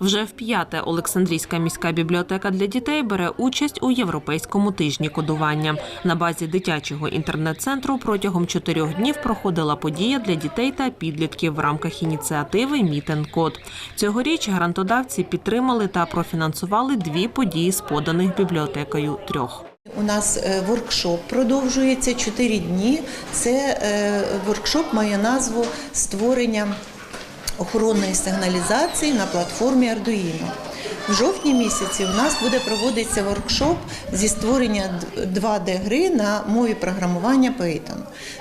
Вже в п'яте Олександрійська міська бібліотека для дітей бере участь у європейському тижні кодування. На базі дитячого інтернет-центру протягом чотирьох днів проходила подія для дітей та підлітків в рамках ініціативи Мітен Код. Цьогоріч грантодавці підтримали та профінансували дві події з поданих бібліотекою трьох. У нас е, воркшоп продовжується 4 дні. Це е, воркшоп має назву створення охоронної сигналізації на платформі Arduino. В жовтні місяці у нас буде проводитися воркшоп зі створення 2D-гри на мові програмування Python.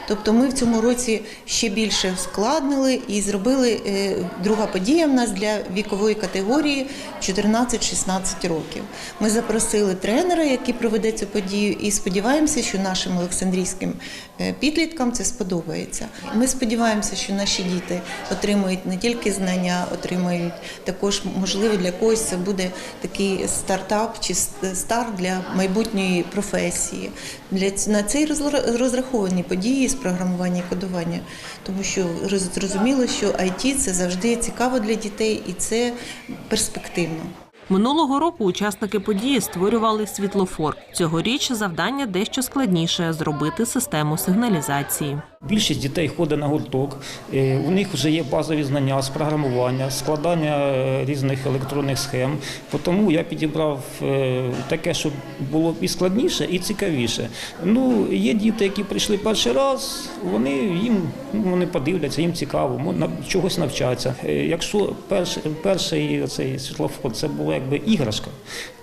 Тобто ми в цьому році ще більше ускладнили і зробили е, друга подія в нас для вікової категорії 14-16 років. Ми запросили тренера, який проведе цю подію, і сподіваємося, що нашим олександрійським е, підліткам це сподобається. Ми сподіваємося, що наші діти отримують не тільки знання, отримають також, можливо, для когось це буде такий стартап чи старт для майбутньої професії. Для на цей розраховані події з програмування і кодування, тому що зрозуміло, що IT – це завжди цікаво для дітей і це перспективно. Минулого року учасники події створювали світлофор. Цьогоріч завдання дещо складніше зробити систему сигналізації. Більшість дітей ходить на гурток, е, у них вже є базові знання з програмування, складання е, різних електронних схем. Тому я підібрав е, таке, щоб було і складніше, і цікавіше. Ну, є діти, які прийшли перший раз, вони їм вони подивляться, їм цікаво, чогось навчаться. Якщо перший, перший цей світлофор це була якби іграшка,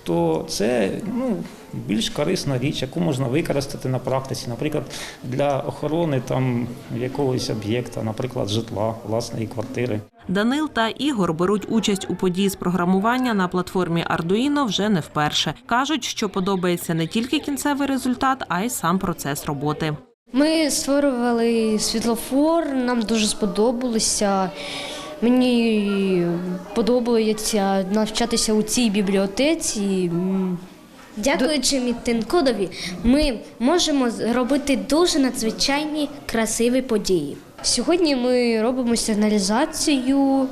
то це ну, більш корисна річ, яку можна використати на практиці, наприклад, для охорони там якогось об'єкта, наприклад, житла, власної квартири. Данил та Ігор беруть участь у події з програмування на платформі Arduino вже не вперше. кажуть, що подобається не тільки кінцевий результат, а й сам процес роботи. Ми створювали світлофор, нам дуже сподобалося. Мені подобається навчатися у цій бібліотеці. Дякуючи Мітинкодові, ми можемо робити дуже надзвичайні красиві події. Сьогодні ми робимо сигналізацію.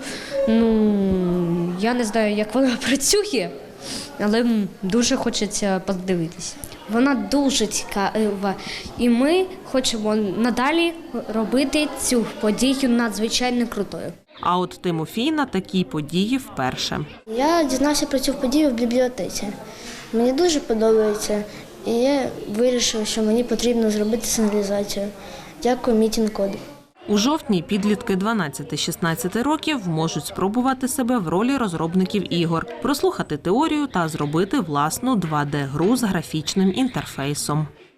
Ну, я не знаю, як вона працює, але дуже хочеться подивитися. Вона дуже цікава, і ми хочемо надалі робити цю подію надзвичайно крутою. А от Тимофій на такій події вперше. Я дізнався про цю подію в бібліотеці. Мені дуже подобається, і я вирішив, що мені потрібно зробити сигналізацію. Дякую мітінг коду. У жовтні підлітки 12-16 років можуть спробувати себе в ролі розробників ігор, прослухати теорію та зробити власну 2D-гру з графічним інтерфейсом.